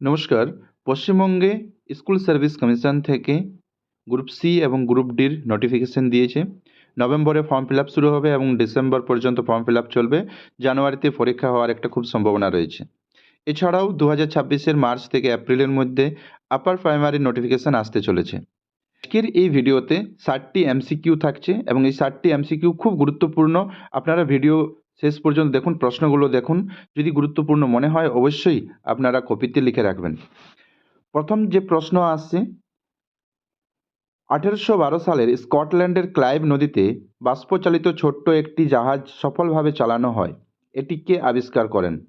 নমস্কার। পশ্চিমবঙ্গে school service commission থেকে গ্রুপ সি এবং গ্রুপ ডির নোটিফিকেশন দিয়েছে। নভেম্বরে ফর্ম ফিল আপ শুরু হবে এবং ডিসেম্বর পর্যন্ত ফর্ম ফিল আপ চলবে। জানুয়ারিতে পরীক্ষা হওয়ার একটা খুব সম্ভাবনা রয়েছে। এছাড়াও দু হাজার ছাব্বিশের মার্চ থেকে এপ্রিলের মধ্যে আপার প্রাইমারি নোটিফিকেশন আসতে চলেছে। আজকের এই ভিডিওতে ষাটটি এমসিকিউ থাকছে এবং এই ষাটটি এমসিকিউ খুব গুরুত্বপূর্ণ। আপনারা ভিডিও শেষ পর্যন্ত দেখুন, প্রশ্নগুলো দেখুন। যদি গুরুত্বপূর্ণ মনে হয়, অবশ্যই আপনারা কপিতে লিখে রাখবেন। প্রথম যে প্রশ্ন আসছে, আঠেরোশো বারো সালের স্কটল্যান্ডের ক্লাইভ নদীতে বাষ্পচালিত ছোট্ট একটি জাহাজ সফলভাবে চালানো হয়। এটি কে আবিষ্কার করেন?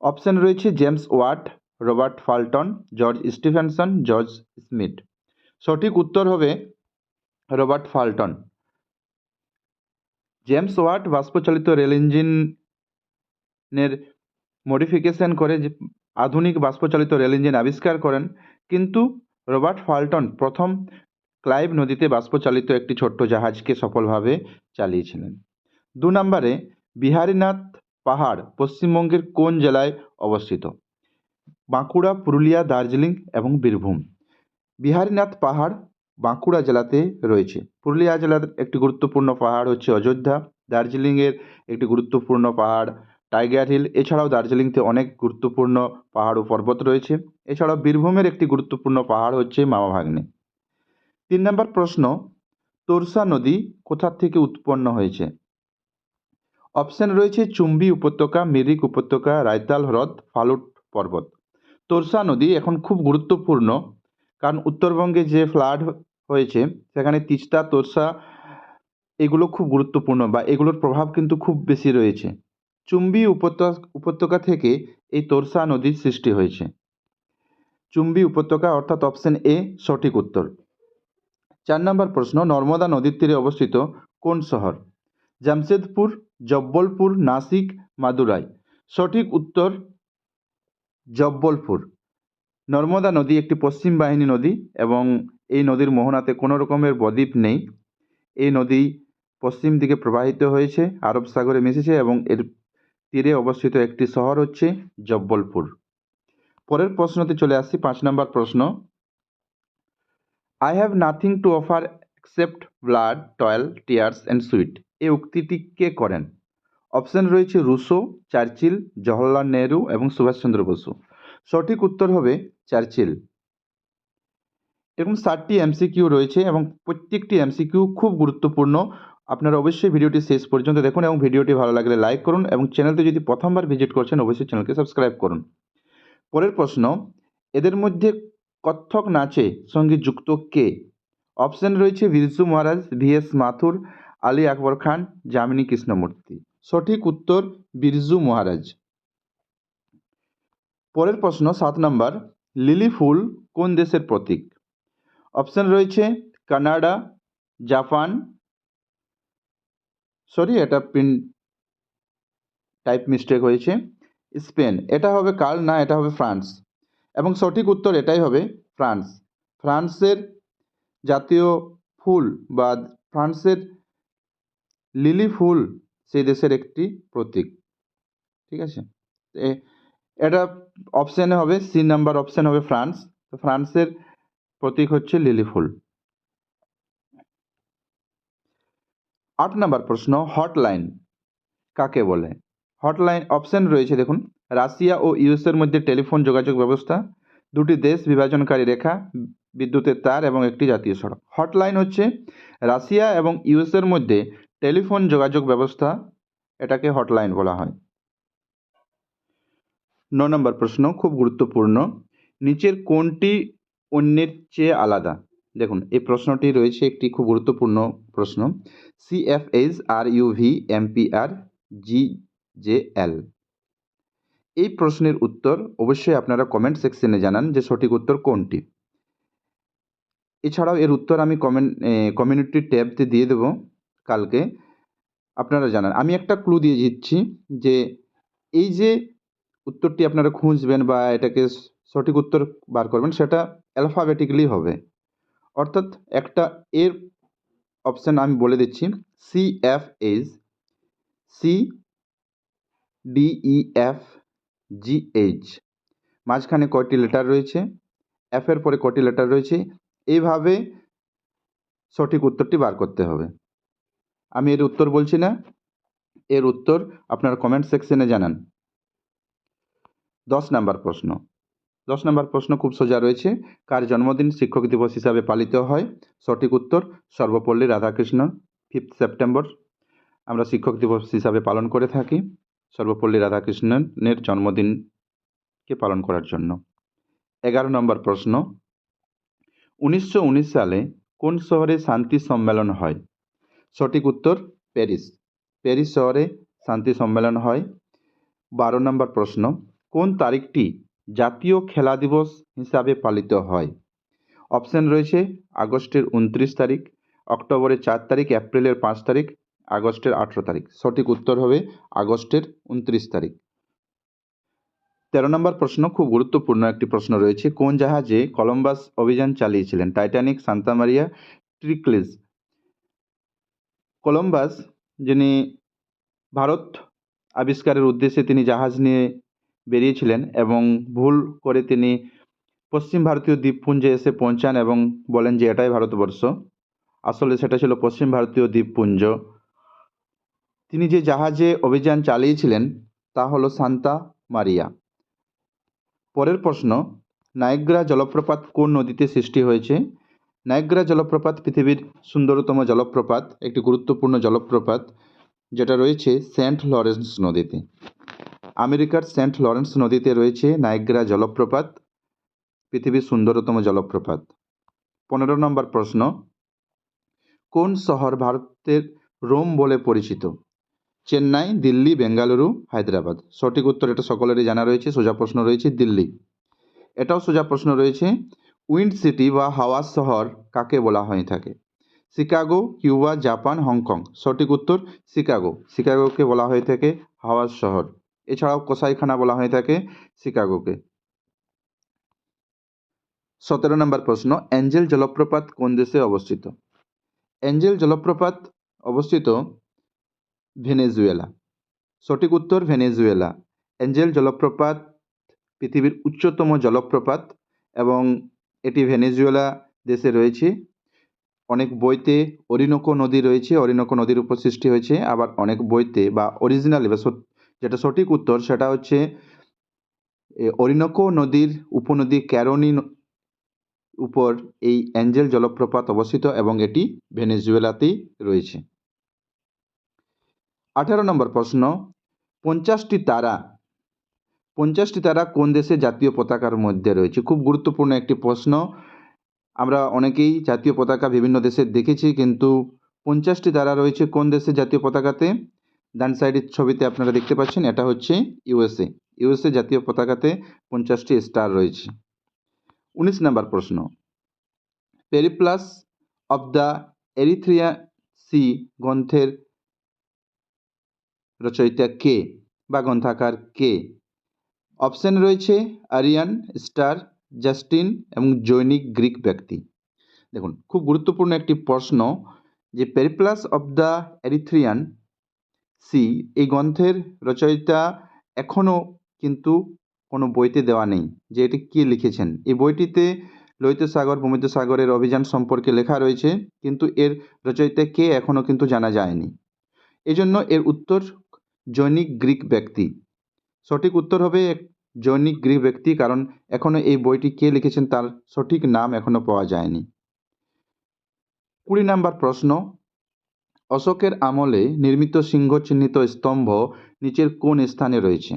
অপশন রয়েছে James Watt, Robert Fulton, George Stephenson, George Smith. সঠিক উত্তর হবে রবার্ট ফাল্টন। জেমস ওয়াট বাষ্পচালিত রেল ইঞ্জিনের মডিফিকেশন করে যে আধুনিক বাষ্পচালিত রেল ইঞ্জিন আবিষ্কার করেন, কিন্তু রবার্ট ফাল্টন প্রথম ক্লাইভ নদীতে বাষ্পচালিত একটি ছোট্ট জাহাজকে সফলভাবে চালিয়েছিলেন। দু নম্বরে, বিহারীনাথ পাহাড় পশ্চিমবঙ্গের কোন জেলায় অবস্থিত? বাঁকুড়া, পুরুলিয়া, দার্জিলিং এবং বীরভূম। বিহারীনাথ পাহাড় বাঁকুড়া জেলাতে রয়েছে। পুরুলিয়া জেলার একটি গুরুত্বপূর্ণ পাহাড় হচ্ছে অযোধ্যা। দার্জিলিংয়ের একটি গুরুত্বপূর্ণ পাহাড় টাইগার হিল। এছাড়াও দার্জিলিংতে অনেক গুরুত্বপূর্ণ পাহাড় ও পর্বত রয়েছে। এছাড়াও বীরভূমের একটি গুরুত্বপূর্ণ পাহাড় হচ্ছে মামাভাগ্নে তিন নম্বর প্রশ্ন, তোরসা নদী কোথা থেকে উৎপন্ন হয়েছে? অপশন রয়েছে চুম্বি উপত্যকা, মিরিক উপত্যকা, রায়তাল হ্রদ, ফালুট পর্বত। তোরসা নদী এখন খুব গুরুত্বপূর্ণ, কারণ উত্তরবঙ্গে যে ফ্লাড হয়েছে, সেখানে তিস্তা, তোরসা এগুলো খুব গুরুত্বপূর্ণ বা এগুলোর প্রভাব কিন্তু খুব বেশি রয়েছে। চুম্বি উপত্যকা থেকে এই তোরসা নদীর সৃষ্টি হয়েছে। চুম্বি উপত্যকা অর্থাৎ অপশন এ, সঠিক উত্তর। চার নম্বর প্রশ্ন, নর্মদা নদীর তীরে অবস্থিত কোন শহর? জামশেদপুর, জব্বলপুর, নাসিক, মাদুরাই। সঠিক উত্তর, জব্বলপুর। নর্মদা নদী একটি পশ্চিম বাহিনী নদী এবং এই নদীর মোহনাতে কোনো রকমের বদ্বীপ নেই। এই নদী পশ্চিম দিকে প্রবাহিত হয়েছে, আরব সাগরে মিশেছে এবং এর তীরে অবস্থিত একটি শহর হচ্ছে জব্বলপুর। পরের প্রশ্নতে চলে আসছি, পাঁচ নম্বর প্রশ্ন। I have nothing to offer except blood toil tears and sweet এই উক্তিটি কে করেন? অপশন রয়েছে, রুশো, চার্চিল, জওহরলাল নেহরু এবং সুভাষচন্দ্র বসু। সঠিক উত্তর হবে চার্চিল। এরকম ষাটটি এমসিকিউ রয়েছে এবং প্রত্যেকটি এমসিকিউ খুব গুরুত্বপূর্ণ। আপনারা অবশ্যই ভিডিওটি শেষ পর্যন্ত দেখুন এবং ভিডিওটি ভালো লাগলে লাইক করুন এবং চ্যানেলটি যদি প্রথমবার ভিজিট করছেন, অবশ্যই চ্যানেলকে সাবস্ক্রাইব করুন। পরের প্রশ্ন, এদের মধ্যে কত্থক নাচে সঙ্গে যুক্ত কে? অপশন রয়েছে বিরজু মহারাজ, ভি এস মাথুর, আলী আকবর খান, যামিনী কৃষ্ণমূর্তি। সঠিক উত্তর বিরজু মহারাজ। পরের প্রশ্ন সাত নম্বর, লিলি ফুল কোন দেশের প্রতীক? অপশন রয়েছে কানাডা, জাপান। সরি, এটা প্রিন্ট টাইপ মিস্টেক হয়েছে। স্পেন, এটা হবে কাল না, এটা হবে ফ্রান্স। এবং সঠিক উত্তর এটাই হবে ফ্রান্স। ফ্রান্সের জাতীয় ফুল বা ফ্রান্সের লিলি ফুল সেই দেশের একটি প্রতীক। ঠিক আছে? এটা অপশানে হবে সি নাম্বার অপশান হবে ফ্রান্স তো ফ্রান্সের প্রতীক হচ্ছে লিলি ফুল। আট নাম্বার প্রশ্ন হটলাইন কাকে বলে? হটলাইন অপশান রয়েছে দেখুন, রাশিয়া ও ইউএসের মধ্যে টেলিফোন যোগাযোগ ব্যবস্থা, দুটি দেশ বিভাজনকারী রেখা, বিদ্যুতের তার এবং একটি জাতীয় সড়ক। হটলাইন হচ্ছে রাশিয়া এবং ইউএসের মধ্যে টেলিফোন যোগাযোগ ব্যবস্থা, এটাকে হটলাইন বলা হয়। ন নম্বর প্রশ্ন, খুব গুরুত্বপূর্ণ। নিচের কোনটি অন্যের চেয়ে আলাদা? দেখুন, এই প্রশ্নটি রয়েছে একটি খুব গুরুত্বপূর্ণ প্রশ্ন। CFH R UV MPR G J L এই প্রশ্নের উত্তর অবশ্যই আপনারা কমেন্ট সেকশনে জানান যে সঠিক উত্তর কোনটি। এছাড়াও এর উত্তর আমি কমেন্ট কমিউনিটি ট্যাবতে দিয়ে দেবো কালকে। আপনারা জানান। আমি একটা ক্লু দিয়ে দিচ্ছি যে এই যে উত্তরটি আপনারা খুঁজবেন বা এটাকে সঠিক উত্তর বার করবেন, সেটা অ্যালফাবেটিক্যালি হবে। অর্থাৎ একটা এর অপশান আমি বলে দিচ্ছি C F H C D E F G H মাঝখানে কয়টি লেটার রয়েছে? এফের পরে কয়টি লেটার রয়েছে? এইভাবে সঠিক উত্তরটি বার করতে হবে। আমি এর উত্তর বলছি না। এর উত্তর আপনার কমেন্ট সেকশনে জানান। দশ নাম্বার প্রশ্ন। দশ নম্বর প্রশ্ন খুব সোজা রয়েছে। কার জন্মদিন শিক্ষক দিবস হিসাবে পালিত হয়? সঠিক উত্তর, সর্বপল্লী রাধাকৃষ্ণ ফিফথ সেপ্টেম্বর আমরা শিক্ষক দিবস হিসাবে পালন করে থাকি সর্বপল্লী রাধাকৃষ্ণনের জন্মদিনকে পালন করার জন্য। এগারো নম্বর প্রশ্ন। উনিশশো উনিশ সালে কোন শহরে শান্তি সম্মেলন হয়? সঠিক উত্তর, প্যারিস। প্যারিস শহরে শান্তি সম্মেলন হয়। বারো নম্বর প্রশ্ন। কোন তারিখটি জাতীয় খেলা দিবস হিসাবে পালিত হয়? অপশন রয়েছে আগস্টের উনত্রিশ তারিখ, অক্টোবরের চার তারিখ, এপ্রিলের পাঁচ তারিখ, আগস্টের আঠেরো তারিখ। সঠিক উত্তর হবে আগস্টের উনত্রিশ তারিখ। তেরো নম্বর প্রশ্ন, খুব গুরুত্বপূর্ণ একটি প্রশ্ন রয়েছে। কোন জাহাজে কলম্বাস অভিযান চালিয়েছিলেন? টাইটানিক সান্তামারিয়া ট্রিক্লিস। কলম্বাস, যিনি ভারত আবিষ্কারের উদ্দেশ্যে তিনি জাহাজ নিয়ে বেরিয়েছিলেন এবং ভুল করে তিনি পশ্চিম ভারতীয় দ্বীপপুঞ্জে এসে পৌঁছান এবং বলেন যে এটাই ভারতবর্ষ। আসলে সেটা ছিল পশ্চিম ভারতীয় দ্বীপপুঞ্জ। তিনি যে জাহাজে অভিযান চালিয়েছিলেন, তা হলো সান্তা মারিয়া। পরের প্রশ্ন নায়গ্রা জলপ্রপাত কোন নদীতে সৃষ্টি হয়েছে? নায়গ্রা জলপ্রপাত পৃথিবীর সুন্দরতম জলপ্রপাত, একটি গুরুত্বপূর্ণ জলপ্রপাত, যেটা রয়েছে সেন্ট লরেন্স নদীতে। আমেরিকার সেন্ট লরেন্স নদীতে রয়েছে নায়গ্রা জলপ্রপাত, পৃথিবীর সুন্দরতম জলপ্রপাত। পনেরো নম্বর প্রশ্ন, কোন শহর ভারতের রোম বলে পরিচিত? চেন্নাই, দিল্লি, বেঙ্গালুরু, হায়দ্রাবাদ। সঠিক উত্তর এটা সকলেরই জানা রয়েছে, সোজা প্রশ্ন রয়েছে দিল্লি। এটাও সোজা প্রশ্ন রয়েছে, উইন্ড সিটি বা হাওয়া শহর কাকে বলা হয়ে থাকে? Chicago, Cuba, Japan, Hong Kong. সঠিক উত্তর শিকাগো। শিকাগোকে বলা হয়ে থাকে হাওয়ার শহর। এছাড়াও কসাইখানা বলা হয়ে থাকে শিকাগোকে। সতেরো নম্বর প্রশ্ন, অ্যাঞ্জেল জলপ্রপাত কোন দেশে অবস্থিত? অ্যাঞ্জেল জলপ্রপাত অবস্থিত ভেনেজুয়েলা। সঠিক উত্তর, ভেনেজুয়েলা। অ্যাঞ্জেল জলপ্রপাত পৃথিবীর উচ্চতম জলপ্রপাত এবং এটি ভেনেজুয়েলা দেশে রয়েছে। অনেক বইতে অরিনোকো নদী রয়েছে, অরিনোকো নদীর উপর সৃষ্টি হয়েছে, আবার অনেক বইতে বা অরিজিনালি বা যেটা সঠিক উত্তর সেটা হচ্ছে অরিনোকো নদীর উপনদী ক্যারোনি উপর এই অ্যাঞ্জেল জলপ্রপাত অবস্থিত এবং এটি ভেনেজুয়েলাতেই রয়েছে। আঠারো নম্বর প্রশ্ন, পঞ্চাশটি তারা পঞ্চাশটি তারা কোন দেশের জাতীয় পতাকার মধ্যে রয়েছে? খুব গুরুত্বপূর্ণ একটি প্রশ্ন। আমরা অনেকেই জাতীয় পতাকা বিভিন্ন দেশের দেখেছি, কিন্তু পঞ্চাশটি তারা রয়েছে কোন দেশের জাতীয় পতাকাতে? ডান সাইডের ছবিতে আপনারা দেখতে পাচ্ছেন, এটা হচ্ছে ইউএসএ। ইউএসএ জাতীয় পতাকাতে পঞ্চাশটি স্টার রয়েছে। উনিশ নম্বর প্রশ্ন। Periplus of the Erythraean sea গ্রন্থের রচয়িতা কে বা গ্রন্থাকার কে? অপশন রয়েছে আরিয়ান, স্টার, জাস্টিন এবং জৈনিক গ্রিক ব্যক্তি। দেখুন, খুব গুরুত্বপূর্ণ একটি প্রশ্ন যে Periplus of the Erythraean Sea, এই গ্রন্থের রচয়িতা এখনও কিন্তু কোনো বইতে দেওয়া নেই, যে এটি কে লিখেছেন। এই বইটিতে লোহিত সাগর ভূমিত সাগরের অভিযান সম্পর্কে লেখা রয়েছে, কিন্তু এর রচয়িতা কে এখনও কিন্তু জানা যায়নি। এজন্য এর উত্তর জৈনিক গ্রিক ব্যক্তি। সঠিক উত্তর হবে এক- জৈনিক গ্রিক ব্যক্তি, কারণ এখনও এই বইটি কে লিখেছেন তার সঠিক নাম এখনও পাওয়া যায়নি। কুড়ি নাম্বার প্রশ্ন অশোকের আমলে নির্মিত সিংহ চিহ্নিত স্তম্ভ নিচের কোন স্থানে রয়েছে?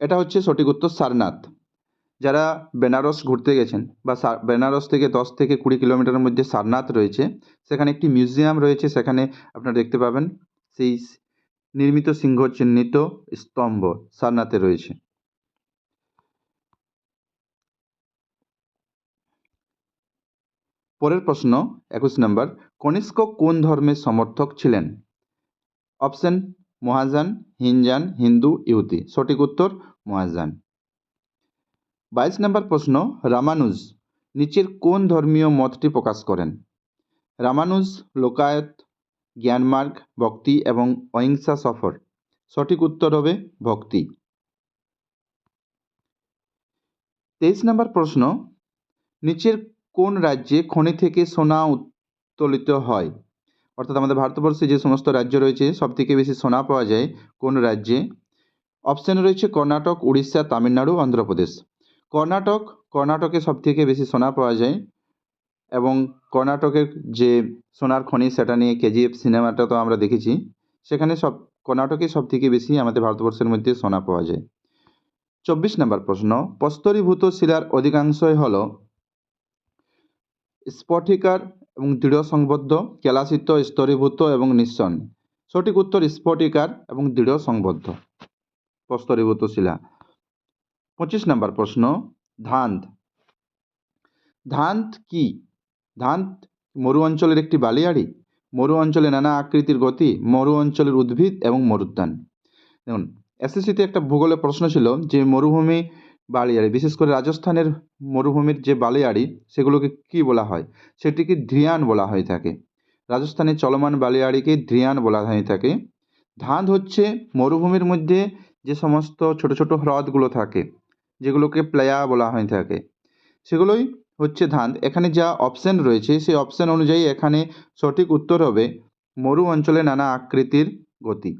এটা হচ্ছে সঠিক উত্তর সারনাথ। যারা বেনারস ঘুরতে গেছেন বা বেনারস থেকে দশ থেকে কুড়ি কিলোমিটারের মধ্যে সারনাথ রয়েছে, সেখানে একটি মিউজিয়াম রয়েছে, সেখানে আপনারা দেখতে পাবেন সেই নির্মিত সিংহ চিহ্নিত স্তম্ভ সারনাথে রয়েছে। পরের প্রশ্ন, একুশ নম্বর, কনিষ্ক কোন ধর্মের সমর্থক ছিলেন? অপশন, মহাযান, হিনজান, হিন্দু, ইহুদি। সঠিক উত্তর, মহাযান। বাইশ নম্বর প্রশ্ন, রামানুজ নিচের কোন ধর্মীয় মতটি প্রকাশ করেন? রামানুজ, লোকায়ত, জ্ঞানমার্গ, ভক্তি এবং অহিংসা সফর। সঠিক উত্তর হবে ভক্তি। তেইশ নম্বর প্রশ্ন, নিচের কোন রাজ্যে খনি থেকে সোনা উত্তোলিত হয়? অর্থাৎ আমাদের ভারতবর্ষে যে সমস্ত রাজ্য রয়েছে সব থেকে বেশি সোনা পাওয়া যায় কোন রাজ্যে? অপশান রয়েছে কর্ণাটক, উড়িষ্যা, তামিলনাড়ু, অন্ধ্রপ্রদেশ। কর্ণাটক, কর্ণাটকে সব থেকে বেশি সোনা পাওয়া যায় এবং কর্ণাটকের যে সোনার খনি, সেটা নিয়ে কেজিএফ সিনেমাটা তো আমরা দেখেছি, সেখানে সব, কর্ণাটকে সব থেকে বেশি আমাদের ভারতবর্ষের মধ্যে সোনা পাওয়া যায়। চব্বিশ নম্বর প্রশ্ন প্রস্তরীভূত শিলার অধিকাংশই হল স্ফটিকার এবং দৃঢ় সংবদ্ধ কেলাসিত স্তরীভূত এবং নিঃসন। সঠিক উত্তর স্ফটিকার এবং দৃঢ় সংবদ্ধ। প্রস্তরীভূত শিলা। পঁচিশ নম্বর প্রশ্ন ধান্ত ধান্ত কি? ধান্ত মরু অঞ্চলের একটি বালিয়াড়ি। মরু অঞ্চলে নানা আকৃতির গতি মরু অঞ্চলের উদ্ভিদ এবং মরুদ্যান। দেখুন এসএসসিতে একটা ভূগোলের প্রশ্ন ছিল যে মরুভূমি বালিয়াড়ি। বিশেষ করে রাজস্থানের মরুভূমির যে বালিয়াড়ি, সেগুলোকে কি বলা হয়? সেটিকে ধ্রিয়ান বলা হয়ে থাকে। রাজস্থানের চলমান বালিয়াড়িকে ধ্রিয়ান বলা হয়ে থাকে। ধাঁধ হচ্ছে মরুভূমির মধ্যে যে সমস্ত ছোট ছোট হ্রদগুলো থাকে, যেগুলোকে প্লেয়া বলা হয়ে থাকে। সেগুলোই হচ্ছে ধান এখানে যা অপশান রয়েছে, সেই অপশান অনুযায়ী এখানে সঠিক উত্তর হবে মরু অঞ্চলে নানা আকৃতির গতি।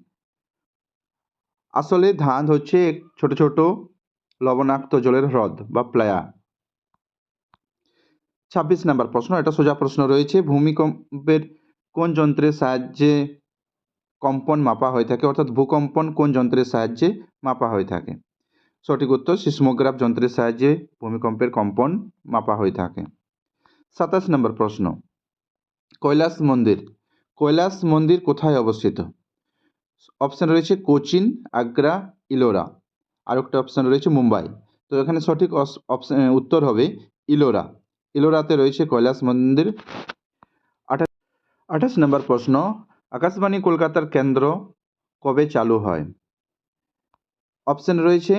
আসলে ধান হচ্ছে ছোট ছোট লবণাক্ত জলের হ্রদ বা প্লায়া। ছাব্বিশ নাম্বার প্রশ্ন, এটা সোজা প্রশ্ন রয়েছে। ভূমিকম্পের কোন যন্ত্রের সাহায্যে কম্পন মাপা হয়ে থাকে? অর্থাৎ ভূকম্পন কোন যন্ত্রের সাহায্যে মাপা হয়ে থাকে? সঠিক উত্তর, সিসমোগ্রাফ যন্ত্রের সাহায্যে ভূমিকম্পের কম্পন মাপা হয়ে থাকে। সাতাশ নম্বর প্রশ্ন, কৈলাস মন্দির কৈলাস মন্দির কোথায় অবস্থিত? অপশান রয়েছে কোচিন, আগ্রা, ইলোরা। আর একটা অপশান রয়েছে মুম্বাই। তো এখানে সঠিক অপশান উত্তর হবে ইলোরা। ইলোরাতে রয়েছে কৈলাস মন্দির। আঠাশ আঠাশ নম্বর প্রশ্ন, আকাশবাণী কলকাতার কেন্দ্র কবে চালু হয়? অপশান রয়েছে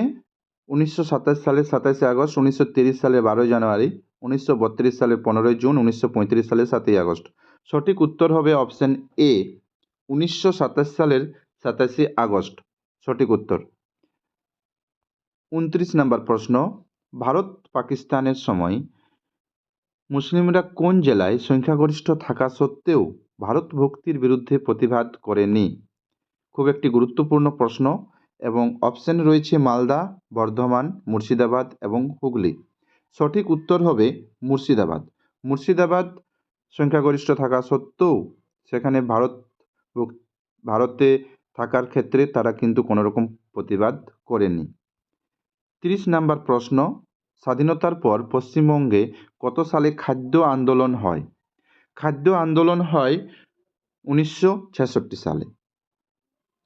উনিশশো সাতাশ সালের সাতাশে আগস্ট, উনিশশো তিরিশ সালের বারোই জানুয়ারি, উনিশশো সালের পনেরোই জুন, উনিশশো পঁয়ত্রিশ সালের সাতই আগস্ট। সঠিক উত্তর হবে অপশান এ উনিশশো সাতাশ সালের সাতাশে আগস্ট। সঠিক উত্তর। উনত্রিশ নম্বর প্রশ্ন, ভারত পাকিস্তানের সময় মুসলিমরা কোন জেলায় সংখ্যাগরিষ্ঠ থাকা সত্ত্বেও ভারত ভক্তির বিরুদ্ধে প্রতিবাদ করেনি? খুব একটি গুরুত্বপূর্ণ প্রশ্ন এবং অপশান রয়েছে মালদা, বর্ধমান, মুর্শিদাবাদ এবং হুগলি। সঠিক উত্তর হবে মুর্শিদাবাদ। মুর্শিদাবাদ সংখ্যাগরিষ্ঠ থাকা সত্ত্বেও সেখানে ভারত ভারতে থাকার ক্ষেত্রে তারা কিন্তু কোনো রকম প্রতিবাদ করেনি। তিরিশ নাম্বার প্রশ্ন, স্বাধীনতার পর পশ্চিমবঙ্গে কত সালে খাদ্য আন্দোলন হয়? খাদ্য আন্দোলন হয় উনিশশো ছেষট্টি সালে।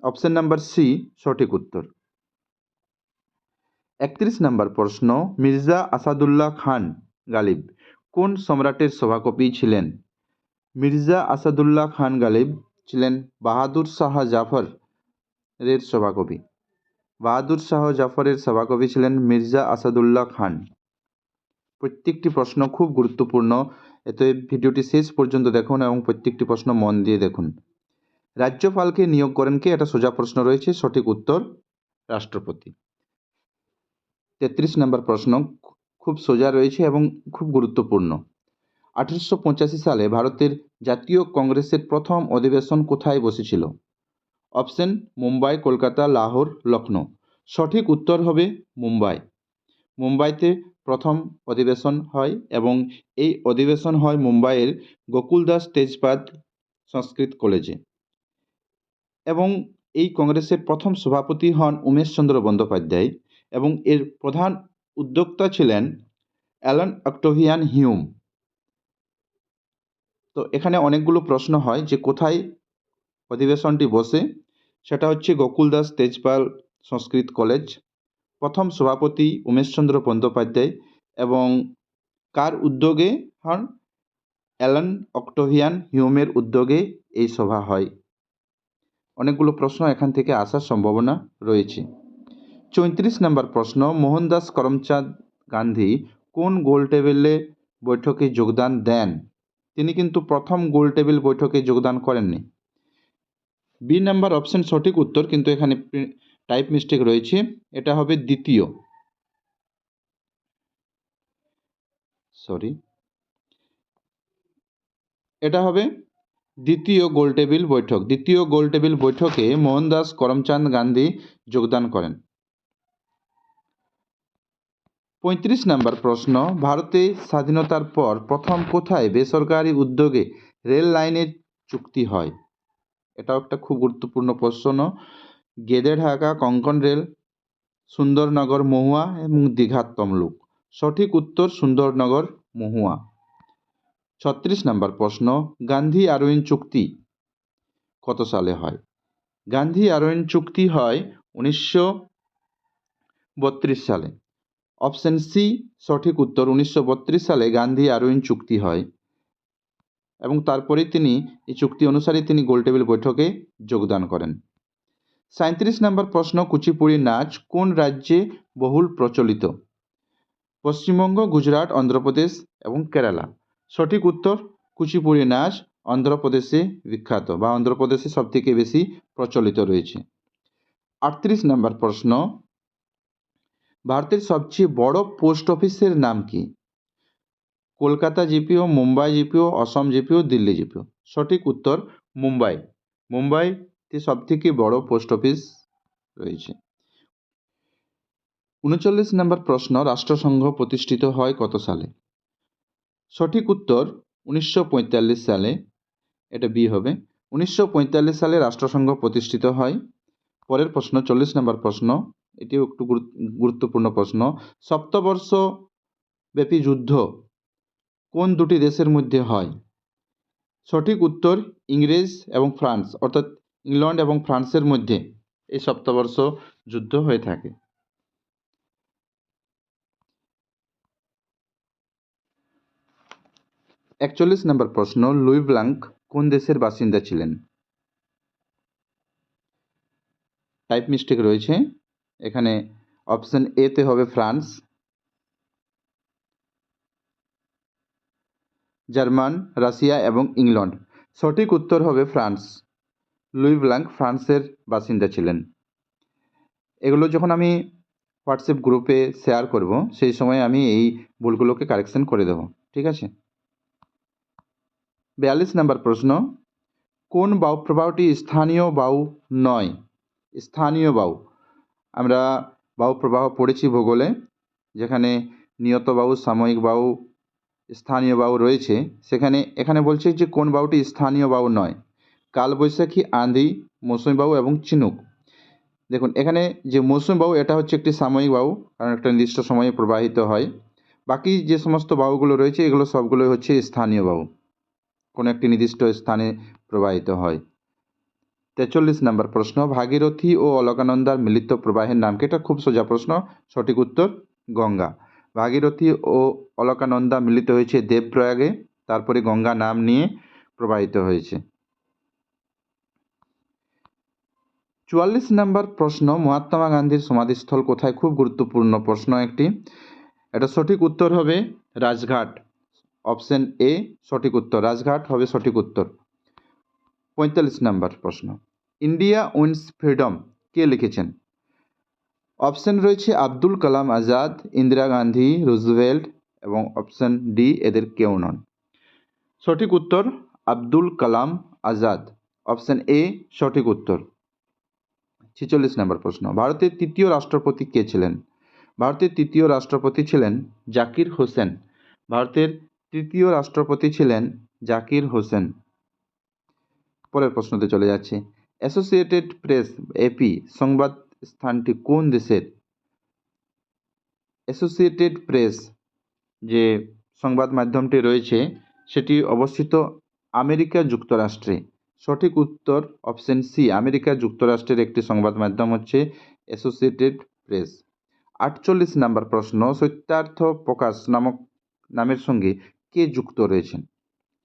অপশান নাম্বার সি, সঠিক উত্তর। একত্রিশ নাম্বার প্রশ্ন, মির্জা আসাদুল্লাহ খান গালিব কোন সম্রাটের সভাকবি ছিলেন? মির্জা আসাদুল্লাহ খান গালিব ছিলেন বাহাদুর শাহ জাফর এর সভাকবি বাহাদুর শাহ জাফরের সভাকবি ছিলেন মির্জা আসাদুল্লাহ খান। প্রত্যেকটি প্রশ্ন খুব গুরুত্বপূর্ণ। এতে ভিডিওটি শেষ পর্যন্ত দেখুন এবং প্রত্যেকটি প্রশ্ন মন দিয়ে দেখুন। রাজ্যপালকে নিয়োগ করেন কে? এটা সোজা প্রশ্ন রয়েছে, সঠিক উত্তর রাষ্ট্রপতি। তেত্রিশ নম্বর প্রশ্ন খুব সোজা রয়েছে এবং খুব গুরুত্বপূর্ণ। আঠেরোশো পঁচাশি সালে ভারতের জাতীয় কংগ্রেসের প্রথম অধিবেশন কোথায় বসেছিল? অপশন, মুম্বাই, কলকাতা, লাহোর, লখনৌ। সঠিক উত্তর হবে মুম্বাই। মুম্বাইতে প্রথম অধিবেশন হয় এবং এই অধিবেশন হয় মুম্বাইয়ের গোকুলদাস তেজপাত সংস্কৃত কলেজে। এবং এই কংগ্রেসের প্রথম সভাপতি হন উমেশচন্দ্র বন্দ্যোপাধ্যায় এবং এর প্রধান উদ্যোক্তা ছিলেন অ্যালান অক্টোভিয়ান হিউম। তো এখানে অনেকগুলো প্রশ্ন হয় যে কোথায় অধিবেশনটি বসে সেটা হচ্ছে গোকুল দাস তেজপাল সংস্কৃত কলেজ, প্রথম সভাপতি উমেশচন্দ্র বন্দ্যোপাধ্যায় এবং কার উদ্যোগে হন? অ্যালান অক্টোভিয়ান হিউমের উদ্যোগে এই সভা হয়। অনেকগুলো প্রশ্ন এখান থেকে আসার সম্ভাবনা রয়েছে। চৌত্রিশ নম্বর প্রশ্ন, মোহনদাস করমচাঁদ গান্ধী কোন গোল টেবিলে বৈঠকে যোগদান দেন? তিনি কিন্তু প্রথম গোল টেবিল বৈঠকে যোগদান করেননি। বি নাম্বার অপশান সঠিক উত্তর, কিন্তু এখানে টাইপ মিস্টেক রয়েছে। এটা হবে দ্বিতীয়। সরি এটা হবে দ্বিতীয় গোলটেবিল বৈঠক। দ্বিতীয় গোলটেবিল বৈঠকে মোহনদাস করমচাঁদ গান্ধী যোগদান করেন। পঁয়ত্রিশ নম্বর প্রশ্ন, ভারতে স্বাধীনতার পর প্রথম কোথায় বেসরকারি উদ্যোগে রেল লাইনের চুক্তি হয়? এটাও একটা খুব গুরুত্বপূর্ণ প্রশ্ন গেদেঢাকা কঙ্কন রেল, সুন্দরনগর, মহুয়া এবং দীঘা তমলুক। সঠিক উত্তর সুন্দরনগর, মহুয়া। ছত্রিশ নম্বর প্রশ্ন, গান্ধী আরোইন চুক্তি কত সালে হয়? গান্ধী আরোইন চুক্তি হয় উনিশশো বত্রিশ সালে। অপশন সি, সঠিক উত্তর, উনিশশো বত্রিশ সালে গান্ধী আরোইন চুক্তি হয়। এবং তারপরেই তিনি এই চুক্তি অনুসারে তিনি গোলটেবিল বৈঠকে যোগদান করেন। সাঁত্রিশ নম্বর প্রশ্ন, কুচিপুড়ি নাচ কোন রাজ্যে বহুল প্রচলিত? পশ্চিমবঙ্গ, গুজরাট, অন্ধ্রপ্রদেশ এবং কেরালা। সঠিক উত্তর, কুচিপুড়ি নাচ অন্ধ্রপ্রদেশে বিখ্যাত বা অন্ধ্রপ্রদেশে সবথেকে বেশি প্রচলিত রয়েছে। আটত্রিশ নম্বর প্রশ্ন, ভারতের সবচেয়ে বড় পোস্ট অফিসের নাম কি? Kolkata GPO, Mumbai GPO, Assam GPO, Delhi GPO. সঠিক উত্তর, মুম্বাই। মুম্বাইতে সবথেকে বড় পোস্ট অফিস রয়েছে। উনচল্লিশ নম্বর প্রশ্ন, রাষ্ট্রসংঘ প্রতিষ্ঠিত হয় কত সালে? সঠিক উত্তর, উনিশশো পঁয়তাল্লিশ সালে, এটা বি হবে। উনিশশো পঁয়তাল্লিশ সালে রাষ্ট্রসংঘ প্রতিষ্ঠিত হয়। পরের প্রশ্ন, চল্লিশ নম্বর প্রশ্ন, এটিও একটু গুরুত্ব- গুরুত্বপূর্ণ প্রশ্ন। সপ্তবর্ষ ব্যাপী যুদ্ধ কোন দুটি দেশের মধ্যে হয়? সঠিক উত্তর ইংরেজ এবং ফ্রান্স, অর্থাৎ ইংল্যান্ড এবং ফ্রান্সের মধ্যে এই সপ্তবর্ষ যুদ্ধ হয়ে থাকে। একচল্লিশ নম্বর প্রশ্ন, লুই ব্লাঙ্ক কোন দেশের বাসিন্দা ছিলেন? টাইপ মিস্টেক রয়েছে। এখানে অপশন এতে হবে ফ্রান্স জার্মান, রাশিয়া এবং ইংল্যান্ড সঠিক উত্তর হবে ফ্রান্স। লুই ব্লাঙ্ক ফ্রান্সের বাসিন্দা ছিলেন। এগুলো যখন আমি হোয়াটসঅ্যাপ গ্রুপে শেয়ার করব, সেই সময় আমি এই ভুলগুলোকে কারেকশন করে দেবো। ঠিক আছে? বিয়াল্লিশ নম্বর প্রশ্ন। কোন বায়ু প্রবাহটি স্থানীয় বাউ নয়? স্থানীয় বাউ আমরা বায়ু প্রবাহ পড়েছি ভূগোলে, যেখানে নিয়ত বায়ু সাময়িক বায়ু স্থানীয় বায়ু রয়েছে, সেখানে, এখানে বলছে যে কোন বায়ুটি স্থানীয় বায়ু নয়। কালবৈশাখী আঁধি মৌসুমী বায়ু এবং চিনুক। দেখুন, এখানে যে মৌসুমী বায়ু এটা হচ্ছে একটি সাময়িক বায়ু কারণ একটা নির্দিষ্ট সময়ে প্রবাহিত হয়। বাকি যে সমস্ত বায়ুগুলো রয়েছে, এগুলো সবগুলোই হচ্ছে স্থানীয় বায়ু কোনো একটি নির্দিষ্ট স্থানে প্রবাহিত হয়। তেচল্লিশ নম্বর প্রশ্ন, ভাগীরথী ও অলকানন্দার মিলিত প্রবাহের নাম কি? এটা খুব সোজা প্রশ্ন, সঠিক উত্তর, গঙ্গা। ভাগীরথী ও অলকানন্দা মিলিত হয়েছে দেবপ্রয়াগে। তারপরে গঙ্গা নাম নিয়ে প্রবাহিত হয়েছে। চুয়াল্লিশ নম্বর প্রশ্ন, মহাত্মা গান্ধীর সমাধিস্থল কোথায়? খুব গুরুত্বপূর্ণ প্রশ্ন একটি। এটা সঠিক উত্তর হবে রাজঘাট। অপশন এ, সঠিক উত্তর। রাজঘাট হবে সঠিক উত্তর। পঁয়তাল্লিশ নম্বর প্রশ্ন, ইন্ডিয়া উইন্স ফ্রিডম কে লিখেছেন? অপশন রয়েছে আব্দুল কালাম আজাদ, ইন্দিরা গান্ধী, রুজভেল্ট এবং অপশন ডি এদের কেউ নন। সঠিক উত্তর আব্দুল কালাম আজাদ। অপশন এ সঠিক উত্তর। ছেচল্লিশ নম্বর প্রশ্ন। ভারতের তৃতীয় রাষ্ট্রপতি কে ছিলেন? ভারতের তৃতীয় রাষ্ট্রপতি ছিলেন জাকির হোসেন। ভারতের তৃতীয় রাষ্ট্রপতি ছিলেন জাকির হোসেন। পরের প্রশ্নতে চলে যাচ্ছে। অ্যাসোসিয়েটেড প্রেস এপি সংবাদ স্থানটি কোন দেশের? অ্যাসোসিয়েটেড প্রেস যে সংবাদ মাধ্যমটি রয়েছে, সেটি অবস্থিত আমেরিকা যুক্তরাষ্ট্রে। সঠিক উত্তর অপশন সি আমেরিকা যুক্তরাষ্ট্রের একটি সংবাদ মাধ্যম হচ্ছে অ্যাসোসিয়েটেড প্রেস আটচল্লিশ নাম্বার প্রশ্ন, সত্যার্থ প্রকাশ নামক নামের সঙ্গে কে যুক্ত রয়েছেন?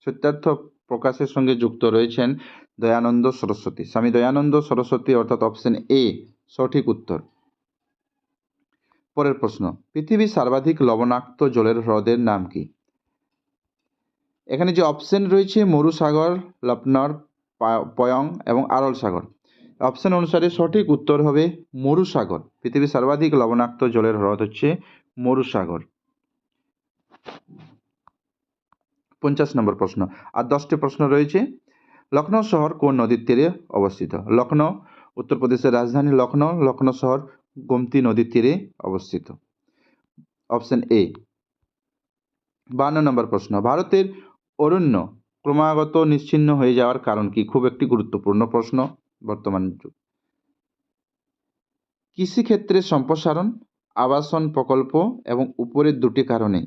সত্যার্থ প্রকাশের সঙ্গে যুক্ত রয়েছেন দয়ানন্দ সরস্বতী। স্বামী দয়ানন্দ সরস্বতী অর্থাৎ অপশন এ সঠিক উত্তর। পরের প্রশ্ন, পৃথিবীর সর্বাধিক লবণাক্ত জলের হ্রদের নাম কি? এখানে যে অপশন রয়েছে, মরুসাগর লপনর পয়ং এবং আরল সাগর। অপশন অনুসারে সঠিক উত্তর হবে মরুসাগর। পৃথিবীর সর্বাধিক লবণাক্ত জলের হ্রদ হচ্ছে মরুসাগর। পঞ্চাশ নম্বর প্রশ্ন, আর দশটি প্রশ্ন রয়েছে। লখনৌ শহর কোন নদীর তীরে অবস্থিত? লখনৌ উত্তরপ্রদেশের রাজধানী লখনৌ লখনৌ শহর গোমতী নদীর তীরে অবস্থিত। অপশন এ বান্ন নম্বর প্রশ্ন, ভারতের অরণ্য ক্রমাগত নিশ্চিহ্ন হয়ে যাওয়ার কারণ কি? খুব একটি গুরুত্বপূর্ণ প্রশ্ন বর্তমান যুগ। কৃষিক্ষেত্রে সম্প্রসারণ, আবাসন প্রকল্প এবং উপরের দুটি কারণে।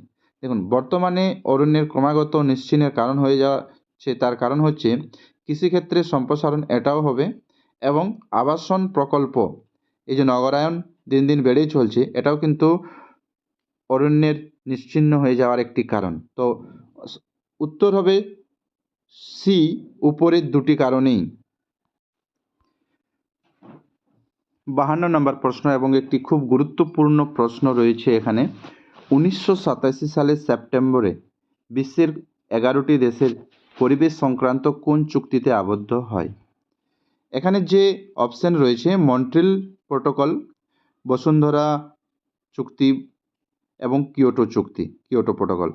দেখুন, বর্তমানে অরণ্যের ক্রমাগত নিশ্চিহ্নের কারণ হয়ে যাচ্ছে, তার কারণ হচ্ছে কৃষিক্ষেত্রে সম্প্রসারণ এটাও হবে এবং আবাসন প্রকল্প। এই যে নগরায়ন দিন দিন বেড়েই চলছে, এটাও কিন্তু অরণ্যের নিশ্চিহ্ন হয়ে যাওয়ার একটি কারণ। তো উত্তর হবে সি উপরের দুটি কারণেই। বাহান্ন নম্বর প্রশ্ন এবং একটি খুব গুরুত্বপূর্ণ প্রশ্ন রয়েছে এখানে। উনিশশো সাতাশি সালের সেপ্টেম্বরে বিশ্বের এগারোটি দেশের পরিবেশ সংক্রান্ত কোন চুক্তিতে আবদ্ধ হয়? এখানে যে অপশন রয়েছে মন্ট্রিল প্রোটোকল বসুন্ধরা চুক্তি এবং কিয়োটো চুক্তি কিয়োটো প্রোটোকল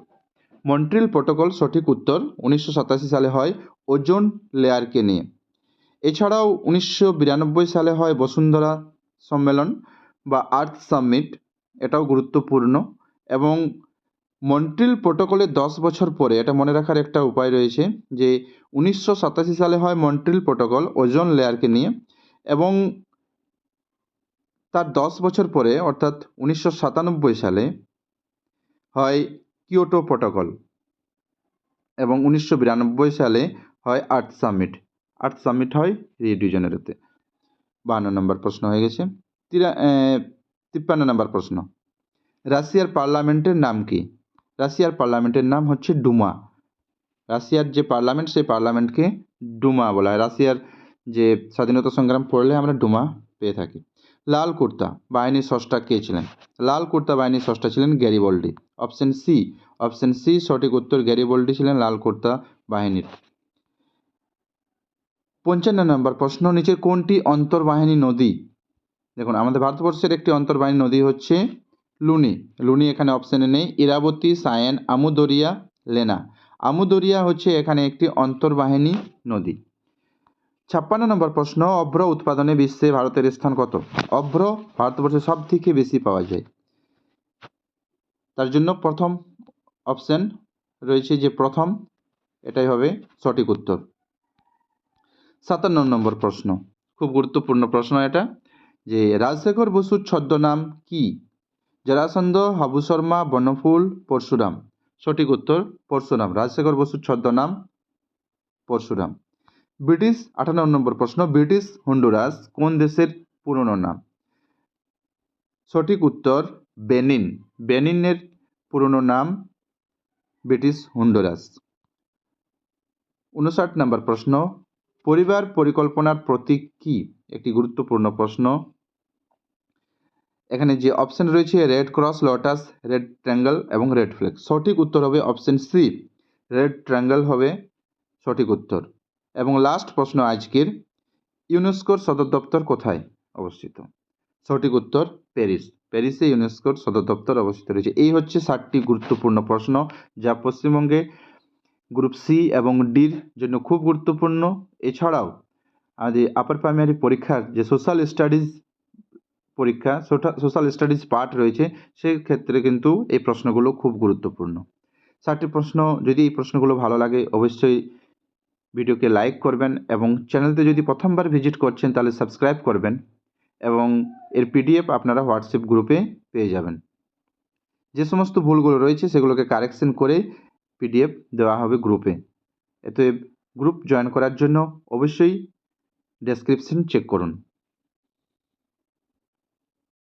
মন্ট্রিল প্রোটোকল সঠিক উত্তর উনিশশো সাতাশি সালে হয় ওজোন লেয়ারকে নিয়ে। এছাড়াও উনিশশো বিরানব্বই সালে হয় বসুন্ধরা সম্মেলন বা আর্থ সামিট এটাও গুরুত্বপূর্ণ। এবং মন্ট্রিল প্রোটোকলের দশ বছর পরে এটা মনে রাখার একটা উপায় রয়েছে যে উনিশশো সাতাশি সালে হয় মন্ট্রিল প্রোটোকল ওজন লেয়ারকে নিয়ে এবং তার দশ বছর পরে, অর্থাৎ উনিশশো সাতানব্বই সালে হয় কিয়োটো প্রোটোকল এবং উনিশশো বিরানব্বই সালে হয় আর্থ সামিট। আর্থ সামিট হয় ডি বান্ন নম্বর প্রশ্ন হয়ে গেছে। তিরা তিপ্পান্ন নম্বর প্রশ্ন। রাশিয়ার পার্লামেন্টের নাম কি? রাশিয়ার পার্লামেন্টের নাম হচ্ছে ডুমা। রাশিয়ার যে পার্লামেন্ট, সেই পার্লামেন্টকে ডুমা বলা হয়। রাশিয়ার যে স্বাধীনতা সংগ্রাম পড়লে আমরা ডুমা পেয়ে থাকি। লাল কুর্তা, বাহিনীর স্রষ্টা কে ছিলেন? লাল কুর্তা, বাহিনীর স্রষ্টা ছিলেন Garibaldi. Option C option C, সঠিক উত্তর গ্যারিবল্ডি ছিলেন লাল কুর্তা, বাহিনীর। পঞ্চান্ন নম্বর প্রশ্ন, নিচের কোনটি অন্তর্বাহিনী নদী? দেখুন, আমাদের ভারতবর্ষের একটি অন্তর্বাহিনী নদী হচ্ছে লুনি লুনি এখানে অপশানে নেই। ইরাবতী, সায়েন, আমুদরিয়া, লেনা। আমুদরিয়া হচ্ছে এখানে একটি অন্তর্বাহিনী নদী। ছাপ্পান্ন নম্বর প্রশ্ন, অভ্র উৎপাদনে বিশ্বে ভারতের স্থান কত? অভ্র ভারতবর্ষে সব থেকে বেশি পাওয়া যায়। তার জন্য প্রথম অপশান রয়েছে যে প্রথম, এটাই হবে সঠিক উত্তর। সাতান্ন নম্বর প্রশ্ন, খুব গুরুত্বপূর্ণ প্রশ্ন এটা, যে রাজশেখর বসুর ছদ্মনাম কি? জরাসন্ধ, হাবু শর্মা, বনফুল, পরশুরাম। সঠিক উত্তর, পরশুরাম। রাজশেখর বসুর ছদ্মনাম পরশুরাম। ব্রিটিশ আঠান্ন নম্বর প্রশ্ন, ব্রিটিশ হন্ডুরাস কোন দেশের পুরনো নাম? সঠিক উত্তর, বেনিন। বেনিনের পুরনো নাম ব্রিটিশ হন্ডুরাস উনষাট নম্বর প্রশ্ন, পরিবার পরিকল্পনার প্রতীক কি? একটি গুরুত্বপূর্ণ প্রশ্ন। এখানে যে অপশন রয়েছে red cross lotus red triangle এবং রেড ফ্ল্যাগ সঠিক উত্তর হবে অপশন সি রেড ট্রায়াঙ্গল হবে সঠিক উত্তর। এবং লাস্ট প্রশ্ন আজকের ইউনেস্কোর সদর দপ্তর কোথায় অবস্থিত? সঠিক উত্তর প্যারিস। প্যারিসে ইউনেস্কোর সদর দপ্তর অবস্থিত রয়েছে। এই হচ্ছে ষাটটি গুরুত্বপূর্ণ প্রশ্ন, যা পশ্চিমবঙ্গে গ্রুপ সি এবং ডির জন্য খুব গুরুত্বপূর্ণ। এছাড়াও, আমাদের আপার প্রাইমারি পরীক্ষার যে সোশ্যাল স্টাডিজ পরীক্ষা সোশ্যাল স্টাডিজ পার্ট রয়েছে, সেই ক্ষেত্রে কিন্তু এই প্রশ্নগুলো খুব গুরুত্বপূর্ণ। ষাটটি প্রশ্ন, যদি এই প্রশ্নগুলো ভালো লাগে, অবশ্যই ভিডিওকে লাইক করবেন এবং চ্যানেলতে যদি প্রথমবার ভিজিট করছেন, তাহলে সাবস্ক্রাইব করবেন এবং এর পিডিএফ আপনারা হোয়াটসঅ্যাপ গ্রুপে পেয়ে যাবেন। যে সমস্ত ভুলগুলো রয়েছে, সেগুলোকে কারেকশন করে পিডিএফ দেওয়া হবে গ্রুপে এতে গ্রুপ জয়েন করার জন্য অবশ্যই ডেসক্রিপশন চেক করুন।